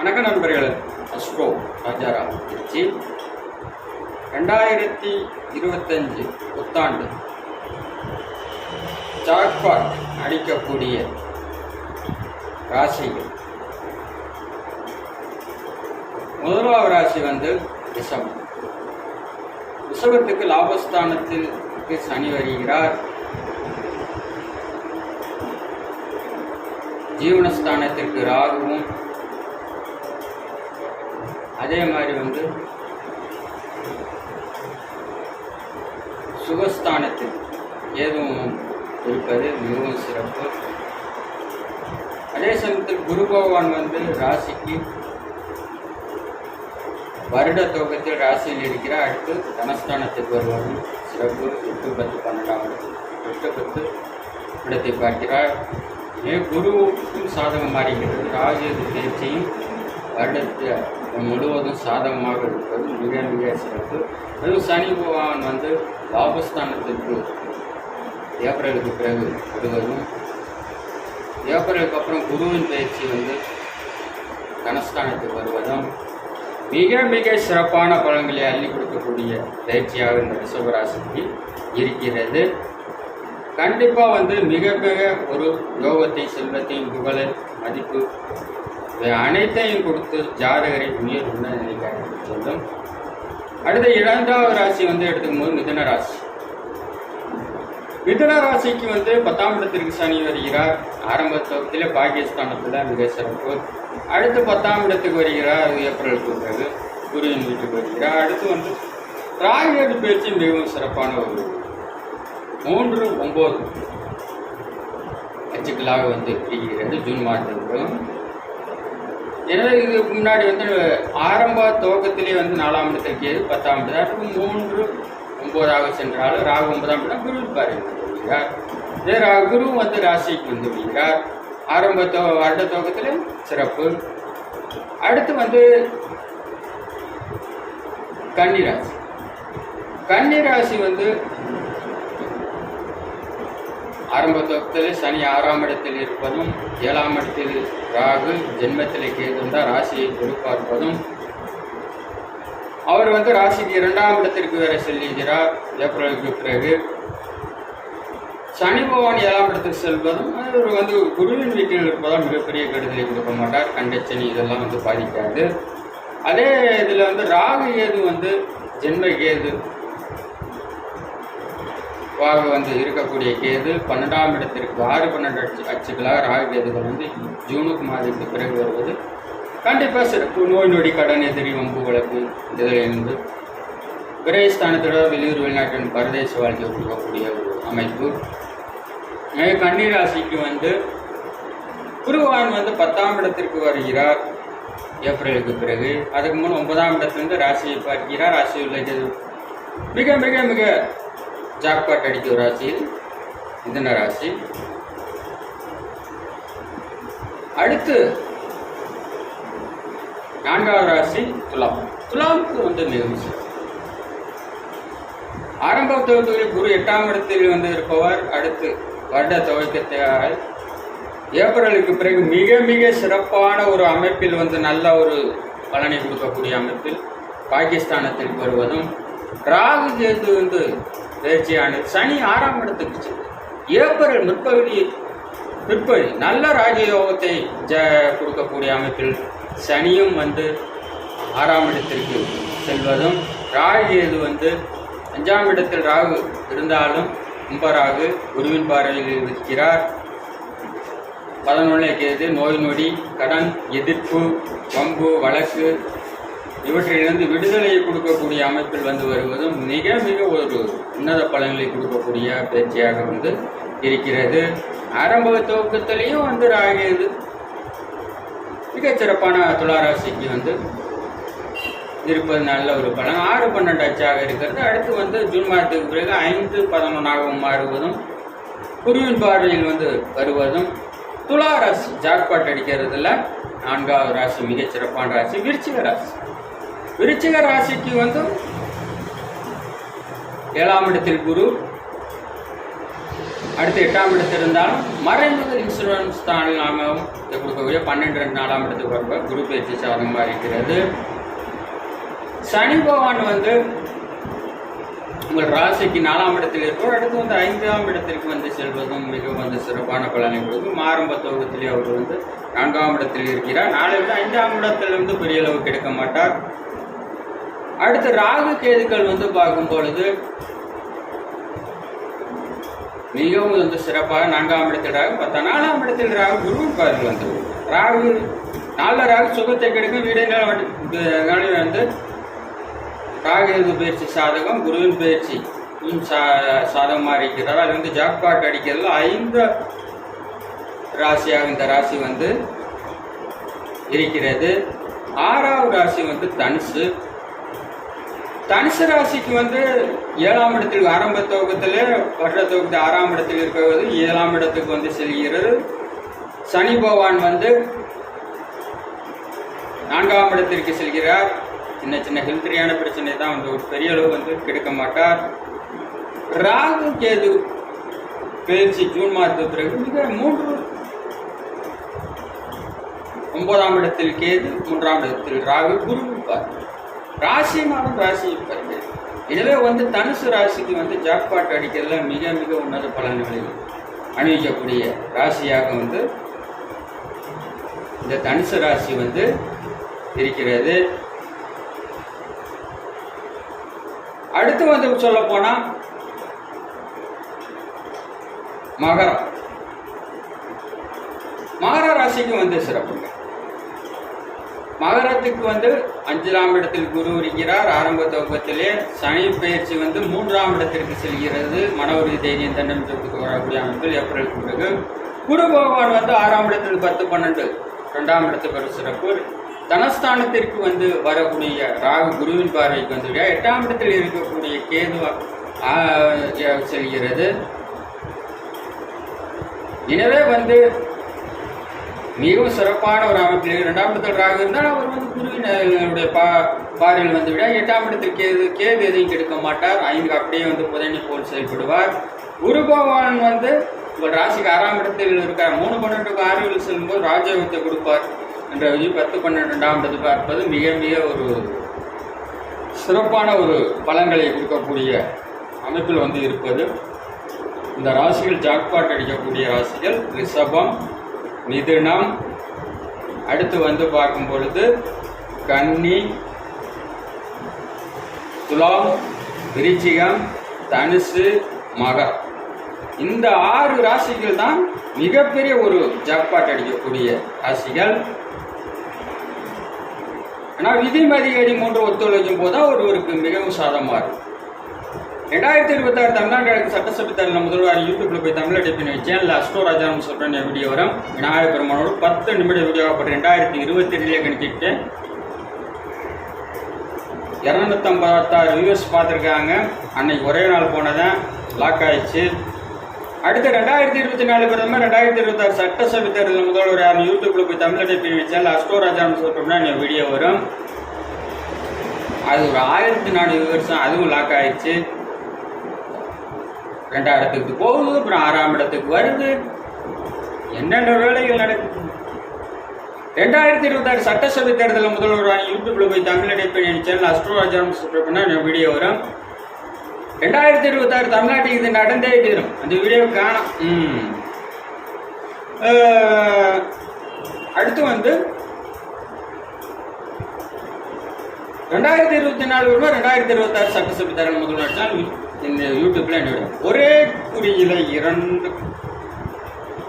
வணக்க நண்பர்களே. அஸ்ட்ரோ ராஜாராம் திருச்சி. ரெண்டாயிரத்தி இருபத்தஞ்சு புத்தாண்டு. ஜாக்பாட் அடிக்கக்கூடிய ராசிகள். முதலாவது ராசி வந்து ரிஷபம். ரிஷபத்துக்கு லாபஸ்தானத்திற்கு சனி வருகிறார். ஜீவனஸ்தானத்திற்கு ராகுவும் அதே மாதிரி வந்து சுகஸ்தானத்தில் ஏதும் இருப்பது மிகவும் சிறப்பு. அதே சமயத்தில் குரு பகவான் வந்து ராசிக்கு வருட துவக்கத்தில் ராசியில் இருக்கிற அடுத்து தனஸ்தானத்துக்கு வருவதும் சிறப்பு. எட்டு பத்து பன்னெண்டாம் எட்டு பத்து இடத்தை பார்க்கிறார். ஏ குருவுக்கும் சாதகம் மாறுகிறது ராஜ தேர்ச்சியும் வருடத்தை முழுவதும் சாதகமாக இருப்பது மிக மிக சிறப்பு. அதுவும் சனி பகவான் வந்து லாபஸ்தானத்திற்கு ஏப்ரலுக்கு பிறகு வருவதும் ஏப்ரலுக்கு அப்புறம் குருவின் பயிற்சி வந்து கனஸ்தானத்துக்கு வருவதும் மிக மிக சிறப்பான பலன்களை அள்ளி கொடுக்கக்கூடிய பயிற்சியாக இந்த ரிஷபராசிக்கு இருக்கிறது. கண்டிப்பாக வந்து மிக மிக ஒரு யோகத்தை செல்வத்தையும் புகழ மதிப்பு இவை அனைத்தையும் கொடுத்து ஜாதகரை உயர் உண்ண நிலைக்காக சொல்லும் அடுத்த இரண்டாவது ராசி வந்து எடுத்துக்கும் போது மிதன ராசி. மிதன ராசிக்கு வந்து பத்தாம் இடத்திற்கு சனி வருகிறார். ஆரம்ப துவக்கத்தில் பாகிஸ்தானத்தில் மிக சிறப்பு. அடுத்து பத்தாம் இடத்துக்கு வருகிறார். ஏப்ரலுக்கு பிறகு குருவின் வீட்டுக்கு வருகிறார். அடுத்து வந்து ராகுகேது பேச்சு மிகவும் சிறப்பான ஒரு மூன்று ஒம்பது அச்சுக்களாக வந்து இருக்கிறது ஜூன் மாதத்துக்கு எனவே இதுக்கு முன்னாடி வந்து ஆரம்ப துவக்கத்திலே வந்து நாலாம் இடத்திற்கு ஏது பத்தாம் இடம். மூன்று ஒன்பதாக சென்றாலும் ராகு ஒன்பதாம் இடம் குரு வருகிறார் இதே ராகு குரு வந்து ராசிக்கு வந்து விடுகிறார் ஆரம்ப தோ வருட துவக்கத்தில் சிறப்பு. அடுத்து வந்து கன்னிராசி கன்னிராசி வந்து ஆரம்ப துவக்கத்தில் சனி ஆறாம் இடத்தில் இருப்பதும் ஏழாம் இடத்தில் ராகு ஜென்மத்தில் கேதுந்தா ராசியை கொடுப்பார்ப்பதும் அவர் வந்து ராசிக்கு இரண்டாம் இடத்திற்கு வேற செல்லுகிறார். ஏப்ரலுக்கு பிறகு சனி பகவான் ஏழாம் இடத்துக்கு செல்வதும் அவர் வந்து குருவின் வீட்டில் இருப்பதால் மிகப்பெரிய கெடுதலை கொடுக்க மாட்டார். கண்டச்சனி இதெல்லாம் வந்து பாதிக்காது. அதே இதில் வந்து ராகு கேது வந்து ஜென்ம கேது வாக வந்து இருக்கக்கூடிய கேது பன்னெண்டாம் இடத்திற்கு ஆறு பன்னெண்டு அச்சு அச்சுகளாக ராகு கேதுகள் வந்து ஜூனுக்கு மாதத்துக்கு பிறகு வருவது. கண்டிப்பாக சிறப்பு. நோய் நொடி கடன் எதிரி வம்பு வழக்கு இதிலிருந்து விரயஸ்தானத்தோட வெளியூர் வெளிநாட்டின் பரதேச வாழ்க்கை கொடுக்கக்கூடிய ஒரு அமைப்பு. எனவே கன்னி ராசிக்கு வந்து குருவான் வந்து பத்தாம் இடத்திற்கு வருகிறார் ஏப்ரலுக்கு பிறகு. அதுக்கு முன் ஒன்பதாம் இடத்துலேருந்து ராசியை பார்க்கிறார். ராசி உள்ளது மிக மிக மிக ஜாக்பாட் அடிக்கும் ராசியில் மிதன ராசி அடுத்து நான்காவது ராசி துலாம். துலாமுக்கு வந்து மிகவும் ஆரம்ப துவக்கத்தில் குரு எட்டாம் இடத்தில் வந்து இருப்பவர் அடுத்து வருட துவக்கத்தால் ஏப்ரலுக்கு பிறகு மிக மிக சிறப்பான ஒரு அமைப்பில் வந்து நல்ல ஒரு பலனை கொடுக்கக்கூடிய அமைப்பில் பாகிஸ்தானத்தில் வருவதும் ராகு கேது வந்து பயிற்சியானது சனி ஆறாம் இடத்துக்கு செல்லும். ஏப்ரல் முற்பகுதி பிற்பகுதி நல்ல ராஜயோகத்தை ஜ கொடுக்கக்கூடிய அமைப்பில் சனியும் வந்து ஆறாம் இடத்திற்கு செல்வதும் ராகு கேது வந்து அஞ்சாம் இடத்தில் ராகு இருந்தாலும் கும்பராகு குருவின் பார்வையில் இருக்கிறார் பதினொன்றில் கேது நோய் நொடி கடன் எதிர்ப்பு வம்பு வழக்கு இவற்றிலிருந்து விடுதலையை கொடுக்கக்கூடிய அமைப்பில் வந்து வருவதும் மிக மிக ஒரு உன்னத பலன்களை கொடுக்கக்கூடிய பயிற்சியாக வந்து இருக்கிறது. ஆரம்ப துவக்கத்திலையும் வந்து ராகியது மிகச்சிறப்பான துளாராசிக்கு வந்து இருப்பது நல்ல ஒரு பலன். ஆறு பன்னெண்டு அச்சாக இருக்கிறது. அடுத்து வந்து ஜூன் மாதத்துக்கு பிறகு ஐந்து பதினொன்றாகவும் மாறுவதும் குருவின் பார்வையில் வந்து வருவதும் துலா ராசி ஜாக்பாட் அடிக்கிறதுல நான்காவது ராசி மிகச்சிறப்பான ராசி. விருச்சிக ராசி. விருச்சிக ராசிக்கு வந்து ஏழாம் இடத்தில் குரு. அடுத்து எட்டாம் இடத்தில் இருந்தாலும் மறைமுக இன்சூரன்ஸ் தான் நாம கொடுக்கக்கூடிய பன்னெண்டு ரெண்டு நாலாம் இடத்துக்கு வரும்போது குரு பயிற்சி சாதகமாக இருக்கிறது. சனி பகவான் வந்து உங்கள் ராசிக்கு நாலாம் இடத்தில் இருப்போம் அடுத்து வந்து ஐந்தாம் இடத்திற்கு வந்து செல்வதும் மிகவும் வந்து சிறப்பான பலனை கொடுக்கும். ஆரம்ப தொகுதியிலே அவர் வந்து நான்காம் இடத்தில் இருக்கிறார். நாளை விட ஐந்தாம் இடத்திலிருந்து பெரிய அளவுக்கு எடுக்க மாட்டார். அடுத்து ராகு கேதுக்கள் வந்து பார்க்கும் பொழுது மிகவும் வந்து சிறப்பாக நான்காம் இடத்தில் ராகு பத்தாம் நாலாம் இடத்தில் ராகு குரு பாருங்கள் வந்து ராகு நல்ல ராகு சுகத்தை கிடைக்கும் வீடுகள் வந்து ராகு பயிற்சி சாதகம் குருவின் பயிற்சி சா சாதகமாக இருக்கிறார் அது வந்து ஜாக்பாட் அடிக்கிறதுல ஐந்து ராசியாக இந்த ராசி வந்து இருக்கிறது. ஆறாவது ராசி வந்து தனுசு. தனுசு ராசிக்கு வந்து ஏழாம் இடத்தில் ஆரம்ப துவக்கத்தில் வருட துவக்கத்தில் ஆறாம் இடத்தில் இருக்கிறது. ஏழாம் இடத்துக்கு வந்து செல்கிறது. சனி பகவான் வந்து நான்காம் இடத்திற்கு செல்கிறார். சின்ன சின்ன ஹெல்த்ரியான பிரச்சனை தான். வந்து ஒரு பெரிய அளவு வந்து கெடுக்க மாட்டார். ராகு கேது பயிற்சி ஜூன் மாதத்து பிறகு மிக மூன்று ஒன்பதாம் இடத்தில் கேது மூன்றாம் இடத்தில் ராகு குரு இருப்பார். ராசினாலும் ராசி இருப்பார் இதுவே வந்து தனுசு ராசிக்கு வந்து ஜாக்பாட் அடிக்கிறதுல மிக மிக உன்னத பலன்களை அணிவிக்கக்கூடிய ராசியாக வந்து இந்த தனுசு ராசி வந்து இருக்கிறது. அடுத்து வந்து சொல்ல போனா மகரம். மகர ராசிக்கு வந்து சிறப்புங்க. மகரத்துக்கு வந்து அஞ்சலாம் இடத்தில் குரு இருக்கிறார். ஆரம்ப துவக்கத்திலே சனி பயிற்சி வந்து மூன்றாம் இடத்திற்கு செல்கிறது. மன உறுதி தைரியம் தன்னம்பிக்கைக்கு வரக்கூடிய அமைப்பில் ஏப்ரலுக்கு பிறகு. குரு பகவான் வந்து ஆறாம் இடத்தில் பத்து பன்னெண்டு ரெண்டாம் இடத்துக்கு ஒரு சிறப்பு. தனஸ்தானத்திற்கு வந்து வரக்கூடிய ராகு குருவின் பார்வைக்கு வந்து எட்டாம் இடத்தில் இருக்கக்கூடிய கேது செல்கிறது. எனவே வந்து மிகவும் சிறப்பான ஒரு அமைப்பில் இரண்டாம் இடத்தில் ராகு இருந்தால் அவர் வந்து குருவினுடைய பா பார்வையில் வந்து விட எட்டாம் இடத்தில் கேது கேது எதையும் கெடுக்க மாட்டார். ஐந்து அப்படியே வந்து புதனை போல் செயல்படுவார். குரு பகவான் வந்து உங்கள் ராசிக்கு ஆறாம் இடத்தில் இருக்கிற மூணு பன்னெண்டுக்கு ஆறில் செல்லும்போது ராஜயோகத்தை கொடுப்பார் என்ற விதி பத்து பன்னெண்டாம் இடத்தை பார்ப்பது மிக மிக ஒரு சிறப்பான ஒரு பலன்களை கொடுக்கக்கூடிய அமைப்பில் வந்து இருப்பது. இந்த ராசிகள் ஜாக்பாட் அடிக்கக்கூடிய ராசிகள் ரிஷபம் மிதுனம் அடுத்து வந்து பார்க்கும் பொழுது கன்னி துலாம் விருச்சிகம் தனுசு மகர் இந்த ஆறு ராசிகள் தான் மிகப்பெரிய ஒரு ஜப்பாட் அடிக்கக்கூடிய ராசிகள். ஆனால் விதிமதி அடி மூன்று ஒத்துழைக்கும் போது தான் ஒருவருக்கு மிகவும் சாதமாக இருக்கும். ரெண்டாயிரத்தி இருபத்தாறு தமிழ்நாடு சட்டசபை தேர்தல் முதல்வர் யூடியூப்ல போய் Tamil tiffin channel astro Rajaram சொல்றேன் என் வீடியோ வரும். விநாயகர் பெருமானோடு பத்து நிமிட வீடியோ போட்டு ரெண்டாயிரத்தி இருபத்தி ரெண்டுலேயே கணிச்சிட்டு இரநூத்தம்பத்தாறு வியூவர்ஸ் பார்த்துருக்காங்க. அன்னைக்கு ஒரே நாள் போனதான் லாக் ஆயிடுச்சு. அடுத்து ரெண்டாயிரத்தி இருபத்தி நாலு பிரதமர் ரெண்டாயிரத்தி இருபத்தாறு சட்டசபை தேர்தல் முதல்வர் யாரும் யூடியூப்ல போய் Tamil tiffin channel astro Rajaram சொல்றோம்னா என் வீடியோ வரும். அது ஒரு ஆயிரத்தி நாலு வியூவர்ஸ் அதுவும் லாக் ஆயிடுச்சு. ரெண்டாம் இடத்துக்கு போகுது அப்புறம் ஆறாம் இடத்துக்கு வருது. என்னென்ன வேலைகள் நடக்குது? ரெண்டாயிரத்தி இருபத்தாறு சட்டசபை தேர்தலில் முதல்வர் யூடியூப்ல போய் தமிழ் அடைப்பு சேனல் அஸ்ட்ரோராஜாரம் சப்ஸ்கிரைப் பண்ணால் என் வீடியோ வரும். ரெண்டாயிரத்தி இருபத்தாறு தமிழ்நாட்டுக்கு இது நடந்தே தீரும். அந்த வீடியோ காணும் ம். அடுத்து வந்து ரெண்டாயிரத்தி இருபத்தி நாலு வருமா ரெண்டாயிரத்தி இருபத்தாறு சட்டசபை தேர்தல் முதல்வர் சேனல் இந்த யூடியூப்பில் என்னோட ஒரே குறியில் இரண்டு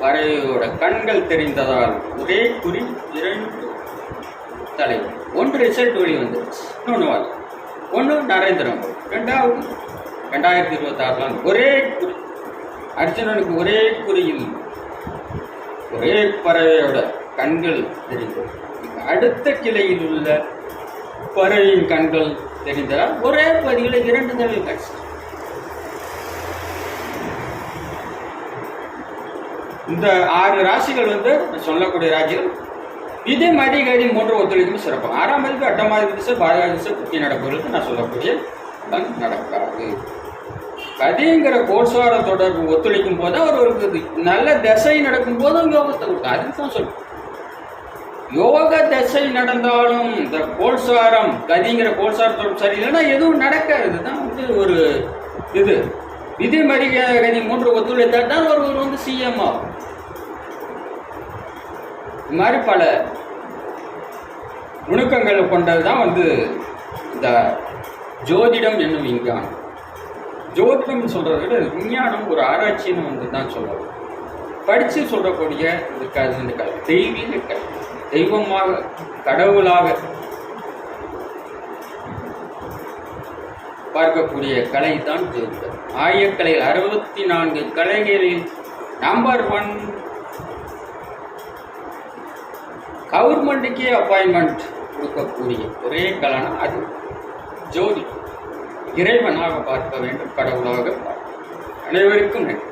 வரையோட கண்கள் தெரிந்ததால் ஒரே குறி இரண்டு தலைவர் ஒன்று ரிசல்ட் வெளி வந்துருச்சு. இன்னொன்று வாங்க ஒன்று நரேந்திர மோடி ரெண்டாவது ரெண்டாயிரத்தி இருபத்தாறுலாம் ஒரே குறி. அர்ஜுனனுக்கு ஒரே குறியில் ஒரே பறவையோட கண்கள் தெரிந்தது. அடுத்த கிளையில் உள்ள பறவையின் கண்கள் தெரிந்ததால் ஒரே பதிவில் இரண்டு தடவை காட்சி இந்த ஆறு ராசிகள் வந்து சொல்லக்கூடிய ராசிகள் இதே மாதிரி கதி மூன்று ஒத்துழைக்கும் சிறப்பு. ஆறாம் மதிப்பு எட்டாம் மதிப்பு திசை பாரத திசை புத்தி நடப்புகளுக்கு நான் சொல்லக்கூடிய பலன் நடக்காது. கதிங்கிற கோட்சார தொடர்பு ஒத்துழைக்கும் போது அவர் ஒரு நல்ல திசை நடக்கும் போதும் யோகத்தை கொடுக்கும். அதுக்கு தான் சொல்லுவோம் யோக திசை நடந்தாலும் இந்த கோல்சாரம் கதிங்கிற கோல்சார தொடர்பு சரியில்லைன்னா எதுவும் நடக்காது. தான் வந்து ஒரு இது. இதே மாதிரி கதி மூன்று ஒத்துழைத்தால் தான் ஒருவர் வந்து சிஎம் ஆகும். இது மாதிரி பல நுணுக்கங்களை கொண்டது தான் வந்து இந்த ஜோதிடம் என்னும் விஞ்ஞானம். ஜோதிடம் சொல்கிறத விட விஞ்ஞானம் ஒரு ஆராய்ச்சின்னு வந்து தான் சொல்லுவோம் படித்து சொல்லக்கூடிய இந்த க இந்த கலை தெய்வீக கலை தெய்வமாக கடவுளாக பார்க்கக்கூடிய கலை தான் தேர்தல் ஆயக்கலையில் அறுபத்தி நான்கு கலைகளில் நம்பர் ஒன் கவர்மெண்ட்டுக்கே அப்பாயின்மெண்ட் கொடுக்கக்கூடிய ஒரே கலனா அது. ஜோதி. இறைவனாக பார்க்க வேண்டும் கடவுளாக பார்க்க அனைவருக்கும் நன்றி.